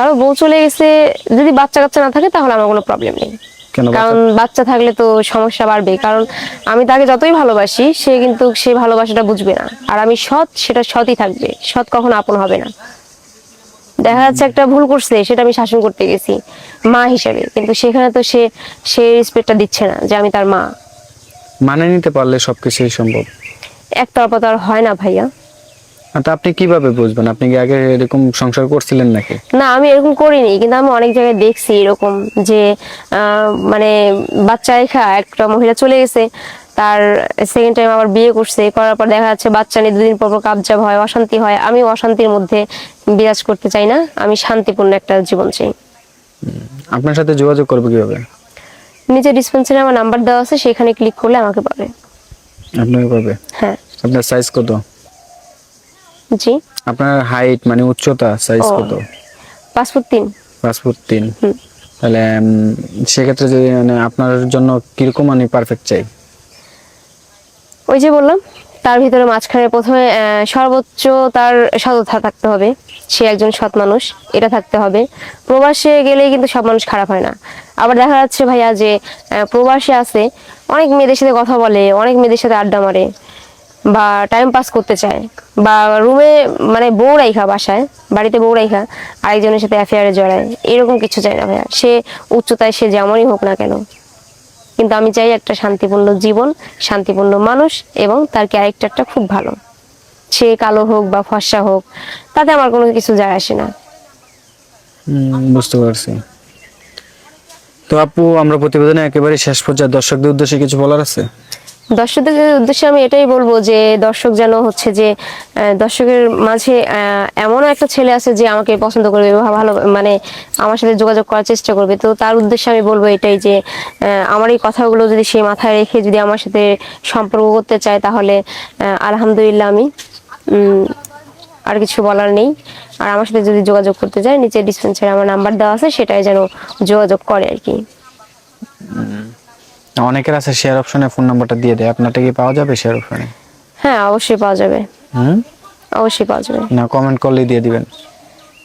কারও বউ চলে গেছে যদি বাচ্চা কাচ্চা না থাকে তাহলে আমার কোনো প্রবলেম নেই। কারণ বাচ্চা থাকলে তো সমস্যা বাড়বে কারণ আমি তাকে যতই ভালোবাসি সে কিন্তু সে ভালোবাসাটা বুঝবে না। আর আমি সৎ সেটা সৎই থাকবে। সৎ কখনো আপন হবে না। দেখা যাচ্ছে একটা ভুল করছে সেটা আমি শাসন করতে গেছি মা হিসেবে। কিন্তু সেখানে তো সে সে রেসপেক্টটা দিচ্ছে না যে আমি তার মা। মানে নিতে পারলে সবকিছুই সম্ভব? একতরফা তো আর হয় না ভাইয়া। তা আপনি কীভাবে বুঝবেন? আপনি কি আগে এরকম সংসার করছিলেন নাকি? না আমি এরকম করিনি কিন্তু আমি অনেক জায়গায় দেখছি এরকম যে মানে বাচ্চা রেখা একটা মহিলা চলে গেছে তার সেকেন্ড টাইম আবার বিয়ে করছে করার পর দেখা যাচ্ছে বাচ্চা নিয়ে দুদিন পর পর কাবজাব হয় অশান্তি হয়। আমি অশান্তির মধ্যে বিরাজ করতে চাই না আমি শান্তিপূর্ণ একটা জীবন চাই। আপনার সাথে যোগাযোগ করবে কীভাবে? নিচে ডিসপেন্সারি আমার নাম্বার দেওয়া আছে সেখানে ক্লিক করলে আমাকে পাবে। আপনাকে পাবে? হ্যাঁ। আপনার সাইজ কত? জি। আপনার হাইট মানে উচ্চতা সাইজ। কত? পাসপোর্ট তিন। পাঁচ ফুট তিন। তাহলে সেক্ষেত্রে যদি মানে আপনার জন্য কীরকম মানে পারফেক্ট চাই? ওই যে বললাম তার ভিতরে মাঝখানে প্রথমে সর্বোচ্চ তার সততা থাকতে হবে। সে একজন সৎ মানুষ এটা থাকতে হবে। প্রবাসে গেলেই কিন্তু সব মানুষ খারাপ হয় না। আবার দেখা যাচ্ছে ভাইয়া যে প্রবাসে আছে অনেক মেয়েদের সাথে কথা বলে অনেক মেয়েদের সাথে আড্ডা মারে। বা টাইম পাস করতে চায়, বা রুমে মানে বউ রাইখা বাসায়, বাড়িতে বউ রাইখা, আরেকজনের সাথে অ্যাফেয়ারে জড়ায়, এরকম কিছু চায় না ভাইয়া। সে উচ্চতায়, সে যেমনই হোক না কেন। কিন্তু আমি চাই একটা শান্তিপূর্ণ জীবন, শান্তিপূর্ণ মানুষ, এবং তার ক্যারেক্টারটা খুব ভালো। সে কালো হোক বা ফর্সা হোক, তাতে আমার কোনো কিছু যায় আসে না। বুঝতে পারছি। তো আপু, আমরা প্রতিবেদনে একেবারে শেষ পর্যায়ে দর্শকদের উদ্দেশ্যে কিছু বলার আছে? দর্শকদের উদ্দেশ্যে আমি এটাই বলব যে দর্শক যেন হচ্ছে যে দর্শকের মাঝে এমনও একটা ছেলে আছে যে আমাকে পছন্দ করবে ভালো মানে আমার সাথে যোগাযোগ করার চেষ্টা করবে। তো তার উদ্দেশ্যে আমি বলব এটাই যে আমার এই কথাগুলো যদি সে মাথায় রেখে যদি আমার সাথে সম্পর্ক করতে চায় তাহলে আলহামদুলিল্লাহ আমি আর কিছু বলার নেই। আর আমার সাথে যদি যোগাযোগ করতে চায় নিচে ডিসপেন্সারে আমার নাম্বার দেওয়া আছে, সেটাই যেন যোগাযোগ করে আর কি। অনেকের আছে শেয়ার অপশনে ফোন নাম্বারটা দিয়ে দেয়। আপনারটা কি পাওয়া যাবে শেয়ার অপশনে হ্যাঁ অবশ্যই পাওয়া যাবে। হুম? অবশ্যই পাওয়া যাবে। না কমেন্ট করলেই দিয়ে দিবেন।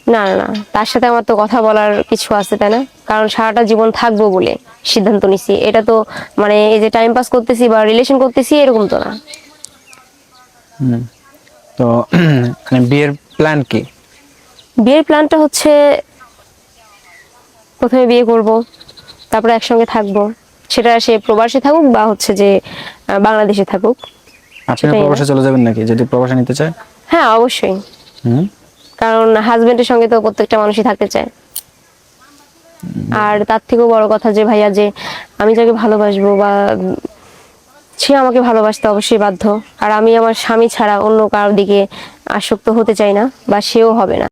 না না না তার সাথে আমার তো কথা বলার কিছু আছে তাই না? কারণ সারাটা জীবন থাকব বলে সিদ্ধান্ত নিছি। এটা তো মানে এই যে টাইম পাস করতেছি বা রিলেশন করতেছি এরকম তো না। হুম তো মানে বিয়ের প্ল্যান কি? বিয়ের প্ল্যানটা হচ্ছে প্রথমে বিয়ে করব তারপরে একসঙ্গে থাকব। সেটা সে প্রবাসে থাকুক বা হচ্ছে যে বাংলাদেশে থাকুক। আপনি প্রবাসে চলে যাবেন নাকি? যদি প্রবাসে নিতে চায়? হ্যাঁ অবশ্যই। কারণ হাজবেন্ডের সঙ্গে তো প্রত্যেকটা মানুষই থাকতে চায়। আর তার থেকেও বড় কথা যে ভাইয়া যে আমি যাকে ভালোবাসবো বা সে আমাকে ভালোবাসতে অবশ্যই বাধ্য। আর আমি আমার স্বামী ছাড়া অন্য কারোর দিকে আসক্ত হতে চাই না বা সেও হবে না।